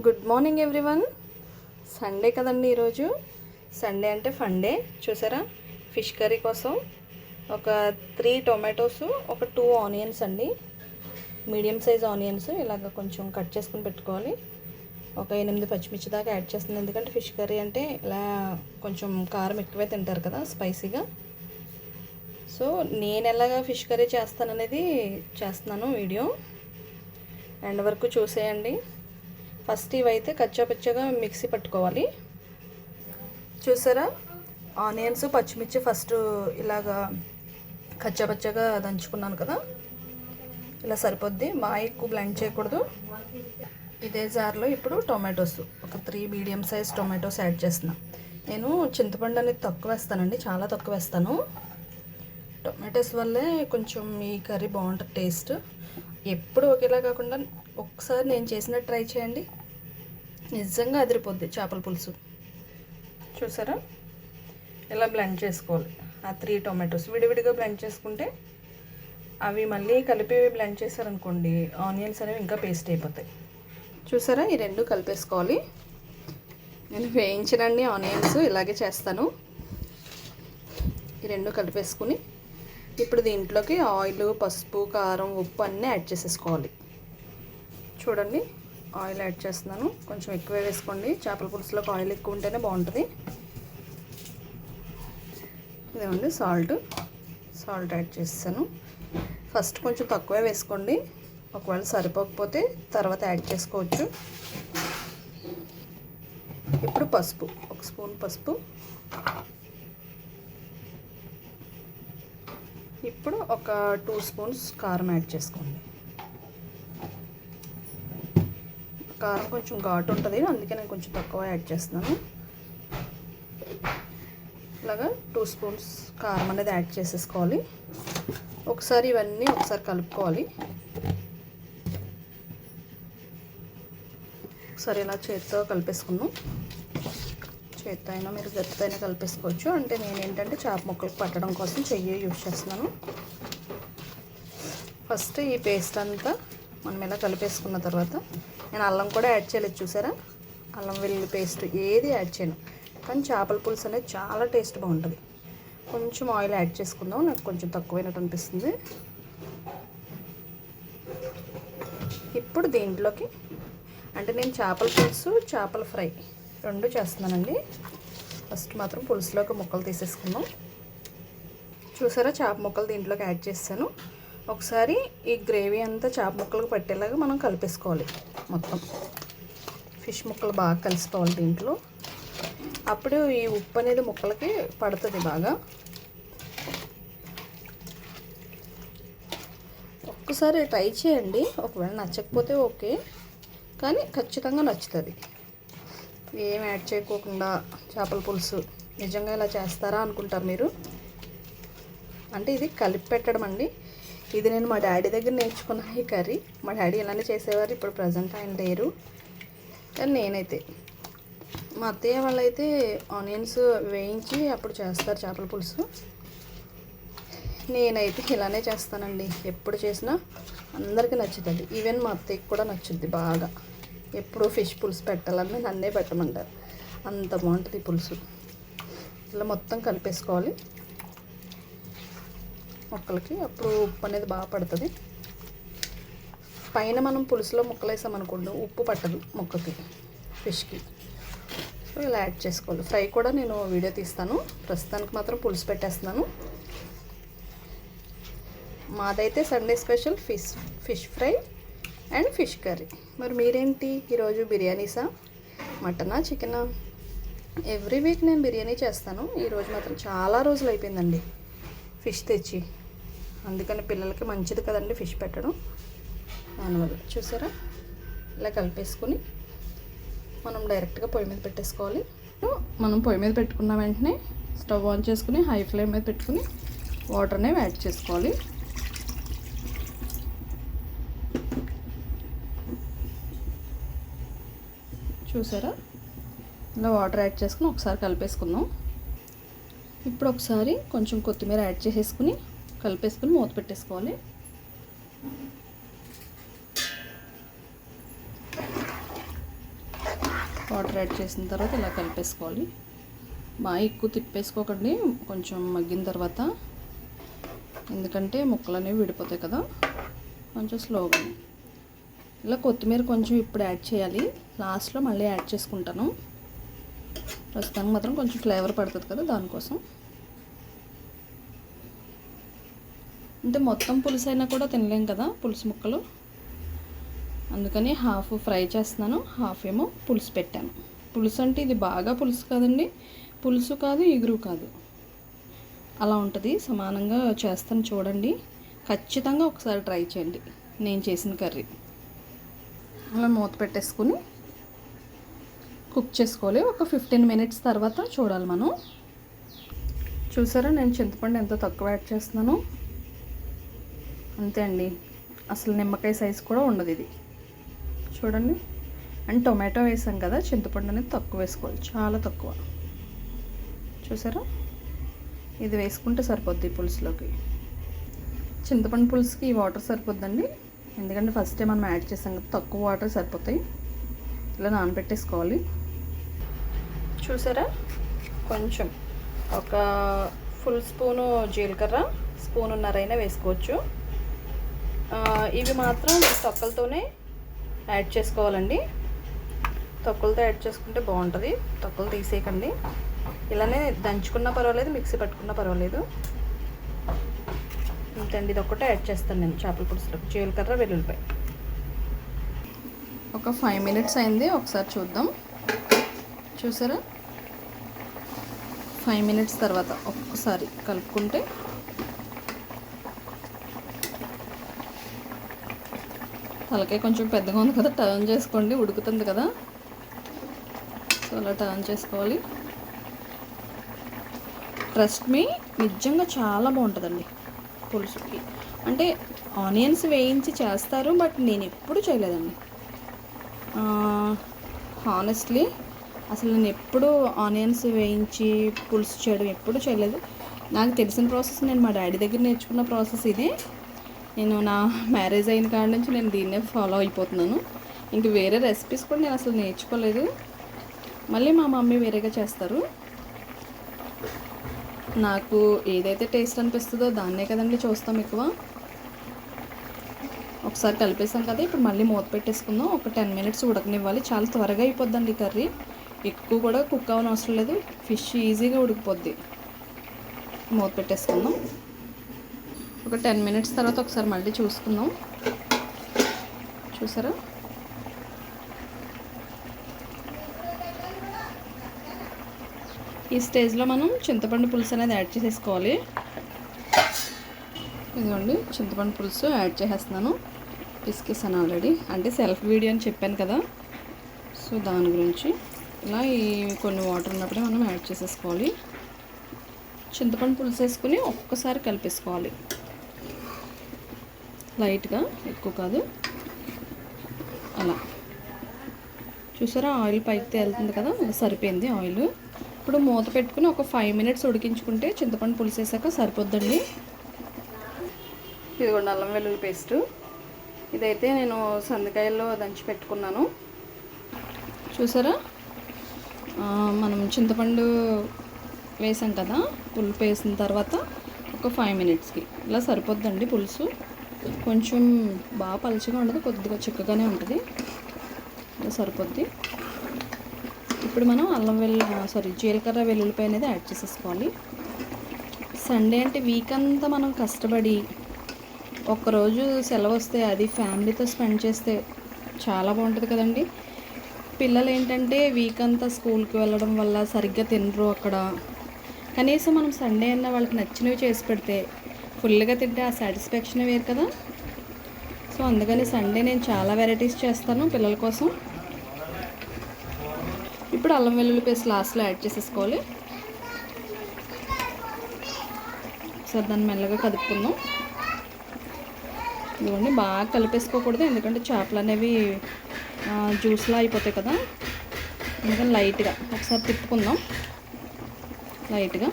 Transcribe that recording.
Good morning everyone Sunday కదండి ఈరోజు? Sunday అంటే ఫండే చూసారా? ఫిష్ కర్రీ కోసం ఒక త్రీ టొమాటోస్ ఒక టూ ఆనియన్స్ అండి. మీడియం సైజ్ ఆనియన్స్ ఇలాగ కొంచెం కట్ చేసుకుని పెట్టుకోవాలి. ఒక ఎనిమిది పచ్చిమిర్చి దాకా యాడ్ చేస్తుంది ఎందుకంటే ఫిష్ కర్రీ అంటే ఇలా కొంచెం కారం ఎక్కువే తింటారు కదా స్పైసీగా సో నేను ఎలాగా ఫిష్ కర్రీ చేస్తాననేది చేస్తున్నాను వీడియో. ఎండ్ వరకు చూసేయండి. ఫస్ట్ ఇవైతే కచ్చాపచ్చగా మిక్సీ పట్టుకోవాలి. చూసారా? ఆనియన్స్ పచ్చిమిర్చి ఫస్ట్ ఇలాగా కచ్చాపచ్చగా దంచుకున్నాను కదా. ఇలా సరిపోద్ది. మా ఎక్కువ బ్లెండ్ చేయకూడదు. ఇదే జార్లో ఇప్పుడు టొమాటోస్. ఒక three medium size tomatoes add చేస్తున్నా. నేను చింతపండు అనేది తక్కువ వేస్తానండి. చాలా తక్కువ వేస్తాను. టొమాటోస్ వల్లే కొంచెం ఈ కర్రీ బాగుంటుంది టేస్ట్. ఎప్పుడు ఒకేలా కాకుండా ఒకసారి నేను చేసినట్టు ట్రై చేయండి. నిజంగా అదిరిపోద్ది చేపల పులుసు. చూసారా? ఇలా బ్లెండ్ చేసుకోవాలి? ఆ త్రీ టొమాటోస్ విడివిడిగా బ్లెండ్ చేసుకుంటే అవి మళ్ళీ కలిపి బ్లెండ్ చేశారనుకోండి ఆనియన్స్ అనేవి ఇంకా పేస్ట్ అయిపోతాయి. చూసారా? ఈ రెండు కలిపేసుకోవాలి. నేను వేయించనండి ఆనియన్స్ ఇలాగే చేస్తాను. ఈ రెండు కలిపేసుకుని ఇప్పుడు దీంట్లోకి ఆయిల్ పసుపు కారం ఉప్పు అన్నీ యాడ్ చేసేసుకోవాలి. చూడండి ఆయిల్ యాడ్ చేస్తున్నాను. కొంచెం ఎక్కువే వేసుకోండి. చేపల పులుసులోకి ఆయిల్ ఎక్కువ ఉంటేనే బాగుంటుంది. ఇదేమండి సాల్ట్. సాల్ట్ యాడ్ చేస్తాను. ఫస్ట్ కొంచెం తక్కువే వేసుకోండి. ఒకవేళ సరిపోకపోతే తర్వాత యాడ్ చేసుకోవచ్చు. ఇప్పుడు పసుపు ఒక స్పూన్ పసుపు. ఇప్పుడు ఒక టూ స్పూన్స్ కారం యాడ్ చేసుకోండి. కారం కొంచెం ఘాటు ఉంటుంది అందుకే నేను కొంచెం తక్కువ యాడ్ చేస్తున్నాను. ఇలాగా టూ స్పూన్స్ కారం అనేది యాడ్ చేసేసుకోవాలి. ఒకసారి ఇవన్నీ ఒకసారి కలుపుకోవాలి. ఒకసారి ఇలా చేతితో కలిపేసుకున్నాం చేత్తో అయినా మీరు గట్టితో అయినా కలిపేసుకోవచ్చు. అంటే నేను ఏంటంటే చేప ముక్కలకు పట్టడం కోసం చెయ్యి యూజ్ చేస్తున్నాను. ఫస్ట్ ఈ పేస్ట్ అంతా మనం ఇలా కలిపేసుకున్న తర్వాత నేను అల్లం కూడా యాడ్ చేయలేదు చూసారా? అల్లం వెల్లుల్లి పేస్ట్ ఏది యాడ్ చేయను. కానీ చేపల పులుసు అనేది చాలా టేస్ట్ బాగుంటుంది. కొంచెం ఆయిల్ యాడ్ చేసుకుందాం. నాకు కొంచెం తక్కువైనట్టు అనిపిస్తుంది. ఇప్పుడు దీంట్లోకి అంటే నేను చేపల పులుసు చేపల ఫ్రై రెండు చేస్తున్నానండి. ఫస్ట్ మాత్రం పులుసులోకి ముక్కలు తీసేసుకుందాం. చూసారా? చేప ముక్కలు దీంట్లోకి యాడ్ చేస్తాను ఒకసారి ఈ గ్రేవీ అంతా చేప ముక్కలకు పట్టేలాగా మనం కలిపేసుకోవాలి మొత్తం. ఫిష్ ముక్కలు బాగా కలిసిపోవాలి దీంట్లో. అప్పుడు ఈ ఉప్పు అనేది ముక్కలకి పడుతుంది బాగా. ఒక్కసారి ట్రై చేయండి. ఒకవేళ నచ్చకపోతే ఓకే. కానీ ఖచ్చితంగా నచ్చుతుంది. ఏం యాడ్ చేయకోకుండా చేపల పులుసు. నిజంగా ఇలా చేస్తారా అనుకుంటారు మీరు? అంటే ఇది కలిపి పెట్టడం అండి. ఇది నేను మా డాడీ దగ్గర నేర్చుకున్న ఈ కర్రీ. మా డాడీ ఇలానే చేసేవారు ఇప్పుడు ప్రజెంట్ ఆయన లేరు. కానీ నేనైతే మా అత్తయ్య వాళ్ళైతే ఆనియన్స్ వేయించి అప్పుడు చేస్తారు చేపల పులుసు. నేనైతే ఇలానే చేస్తానండి. ఎప్పుడు చేసినా అందరికీ నచ్చుతుంది. ఈవెన్ మా అత్తయ్యకి కూడా నచ్చుద్ది బాగా. ఎప్పుడు ఫిష్ పులుసు పెట్టాలని నన్నే పెట్టమంటారు. అంత బాగుంటుంది పులుసు. ఇలా మొత్తం కలిపేసుకోవాలి. ముక్కలకి అప్పుడు ఉప్పు అనేది బాగా పడుతుంది. పైన మనం పులుసులో ముక్కలు వేసామనుకోండి ఉప్పు పట్టదు ముక్కకి ఫిష్కి. సో ఇలా యాడ్ చేసుకోవాలి. ఫ్రై కూడా నేను వీడియో తీస్తాను. ప్రస్తుతానికి మాత్రం పులుసు పెట్టేస్తున్నాను. మాదైతే Sunday special fish fish fry. And fish curry. మరి మీరేంటి ఈరోజు బిర్యానీసా మటనా చికెనా? ఎవ్రీ వీక్ నేను బిర్యానీ చేస్తాను. ఈరోజు మాత్రం చాలా రోజులు అయిపోయిందండి ఫిష్ తెచ్చి. అందుకని పిల్లలకి మంచిది కదండి ఫిష్ పెట్టడం. దానివల్ల చూసారా? ఇలా కలిపేసుకుని మనం డైరెక్ట్గా పొయ్యి మీద పెట్టేసుకోవాలి. మనం పొయ్యి మీద పెట్టుకున్న వెంటనే స్టవ్ ఆన్ చేసుకుని హై ఫ్లేమ్ మీద పెట్టుకుని వాటర్ అనేవి యాడ్ చేసుకోవాలి. చూసారా? ఇలా వాటర్ యాడ్ చేసుకుని ఒకసారి కలిపేసుకుందాం. ఇప్పుడు ఒకసారి కొంచెం కొత్తిమీర యాడ్ చేసేసుకుని కలిపేసుకుని మూత పెట్టేసుకోవాలి. వాటర్ యాడ్ చేసిన తర్వాత ఇలా కలిపేసుకోవాలి. బాగా ఎక్కువ తిప్పేసుకోకండి కొంచెం మగ్గిన తర్వాత. ఎందుకంటే ముక్కలు అనేవి విడిపోతాయి కదా కొంచెం స్లోగా ఇలా కొత్తిమీర కొంచెం ఇప్పుడు యాడ్ చేయాలి. లాస్ట్లో మళ్ళీ యాడ్ చేసుకుంటాను. ప్రస్తుతానికి మాత్రం కొంచెం ఫ్లేవర్ పడుతుంది కదా దానికోసం. అంటే మొత్తం పులుసు అయినా కూడా తినలేం కదా పులుసు ముక్కలు. అందుకని హాఫ్ ఫ్రై చేస్తున్నాను. హాఫ్ ఏమో పులుసు పెట్టాను. పులుసు అంటే ఇది బాగా పులుసు కాదండి. పులుసు కాదు ఇగురు కాదు. అలా ఉంటుంది. సమానంగా చేస్తాను చూడండి. ఖచ్చితంగా ఒకసారి ట్రై చేయండి. నేను చేసిన కర్రీ. అలా మూత పెట్టేసుకుని కుక్ చేసుకోవాలి. ఒక ఫిఫ్టీన్ మినిట్స్ తర్వాత చూడాలి మనం. చూసారా? నేను చింతపండు ఎంత తక్కువ యాడ్ చేస్తున్నాను. అంతే అండి. అసలు నిమ్మకాయ సైజు కూడా ఉండదు ఇది. చూడండి. అండ్ టొమాటో వేసాం కదా చింతపండు అనేది తక్కువ వేసుకోవాలి. చాలా తక్కువ. చూసారా? ఇది వేసుకుంటే సరిపోద్ది పులుసులోకి. చింతపండు పులుసుకి ఈ వాటర్ సరిపోద్దండి. ఎందుకంటే ఫస్ట్ టైం మనం యాడ్ చేసాం కదా తక్కువ వాటర్ సరిపోతాయి. ఇలా నానబెట్టేసుకోవాలి. చూసారా? కొంచెం ఒక ఫుల్ స్పూను జీలకర్ర స్పూన్ ఉన్నరైనా వేసుకోవచ్చు. ఇవి మాత్రం తొక్కలతోనే యాడ్ చేసుకోవాలండి. తొక్కలతో యాడ్ చేసుకుంటే బాగుంటుంది. తొక్కలు తీసేయకండి. ఇలానే దంచుకున్నా పర్వాలేదు మిక్సీ పట్టుకున్నా పర్వాలేదు. ఇంతండి ఇది ఒకటే యాడ్ చేస్తాను నేను. చేపల పులుసులో జీలకర్ర వెల్లుల్లిపాయ. ఒక ఫైవ్ మినిట్స్ అయింది ఒకసారి చూద్దాం. చూసారా? ఫైవ్ మినిట్స్ తర్వాత ఒక్కసారి కలుపుకుంటే తలకాయ కొంచెం పెద్దగా ఉంది కదా టర్న్ చేసుకోండి. ఉడుకుతుంది కదా. సో అలా టర్న్ చేసుకోవాలి. ట్రస్ట్ మీ నిజంగా చాలా బాగుంటుందండి. పులుసుకి. అంటే ఆనియన్స్ వేయించి చేస్తారు బట్ నేను ఎప్పుడు చేయలేదండి. హానెస్ట్లీ అసలు నేను ఎప్పుడు ఆనియన్స్ వేయించి పులుసు చేయడం ఎప్పుడు చేయలేదు. నాకు తెలిసిన ప్రాసెస్ నేను మా డాడీ దగ్గర నేర్చుకున్న ప్రాసెస్ ఇదే. నేను నా మ్యారేజ్ అయిన కాడ నుంచి నేను దీన్నే ఫాలో అయిపోతున్నాను. ఇంక వేరే రెసిపీస్ కూడా నేను అసలు నేర్చుకోలేదు. మళ్ళీ మా మమ్మీ వేరేగా చేస్తారు. నాకు ఏదైతే టేస్ట్ అనిపిస్తుందో దాన్నే కదండి చూస్తాం ఎక్కువ. ఒకసారి కలిపేసాం కదా ఇప్పుడు మళ్ళీ మూత పెట్టేసుకుందాం. ఒక టెన్ మినిట్స్ ఉడకనివ్వాలి. చాలా త్వరగా అయిపోద్దండి కర్రీ. ఎక్కువ కూడా కుక్ అవ్వని అవసరం లేదు. ఫిష్ ఈజీగా ఉడికిపోద్ది. మూత పెట్టేసుకుందాం. ఒక టెన్ మినిట్స్ తర్వాత ఒకసారి మళ్ళీ చూసుకుందాం. చూసారా? ఈ స్టేజ్లో మనం చింతపండు పులుసు అనేది యాడ్ చేసేసుకోవాలి. ఇదిగోండి చింతపండు పులుసు యాడ్ చేసేస్తున్నాను. పిసికేసాను ఆల్రెడీ అంటే సెల్ఫ్ వీడియో అని చెప్పాను కదా. సో దాని గురించి ఇలా ఈ కొన్ని వాటర్ ఉన్నప్పుడే మనం యాడ్ చేసేసుకోవాలి. చింతపండు పులుసు వేసుకుని ఒక్కసారి కలిపేసుకోవాలి. లైట్గా ఎక్కువ కాదు. అలా. చూసారా ఆయిల్ పైకి తేలుతుంది కదా సరిపోయింది ఆయిల్. ఇప్పుడు మూత పెట్టుకుని ఒక ఫైవ్ మినిట్స్ ఉడికించుకుంటే చింతపండు పులుసు వేసాక సరిపోద్దండి. ఇదిగోండి అల్లం వెల్లుల్లి పేస్ట్. ఇదైతే నేను సందకాయల్లో దంచి పెట్టుకున్నాను. చూసారా? మనం చింతపండు వేసాం కదా పులుపు వేసిన తర్వాత ఒక ఫైవ్ మినిట్స్కి ఇలా సరిపోద్దండి పులుసు. కొంచెం బాగా పలుచగా ఉండదు కొద్దిగా చిక్కగానే ఉంటుంది. ఇలా సరిపోద్ది. ఇప్పుడు మనం అల్లం వెల్లు సారీ జీలకర్ర వెల్లుల్లిపాయ అనేది యాడ్ చేసేసుకోవాలి. సండే అంటే వీక్ అంతా మనం కష్టపడి ఒక్కరోజు సెలవు వస్తే అది ఫ్యామిలీతో స్పెండ్ చేస్తే చాలా బాగుంటుంది కదండి. పిల్లలు ఏంటంటే వీక్ అంతా స్కూల్కి వెళ్ళడం వల్ల సరిగ్గా తినరు అక్కడ. కనీసం మనం సండే అన్న వాళ్ళకి నచ్చినవి చేసి పెడితే ఫుల్గా తింటే ఆ సాటిస్ఫాక్షన్ వేరు కదా. సో అందుకని సండే నేను చాలా వెరైటీస్ చేస్తాను పిల్లల కోసం. ఇప్పుడు అల్లం వెల్లుల్లి పేస్ట్ లాస్ట్లో యాడ్ చేసేసుకోవాలి. ఒకసారి దాన్ని మెల్లగా కదుపుకుందాం. ఇదిగోండి బాగా కలిపేసుకోకూడదు ఎందుకంటే చేపలు అనేవి జ్యూస్లా అయిపోతాయి కదా. అందుకని లైట్గా ఒకసారి తిప్పుకుందాం. లైట్గా.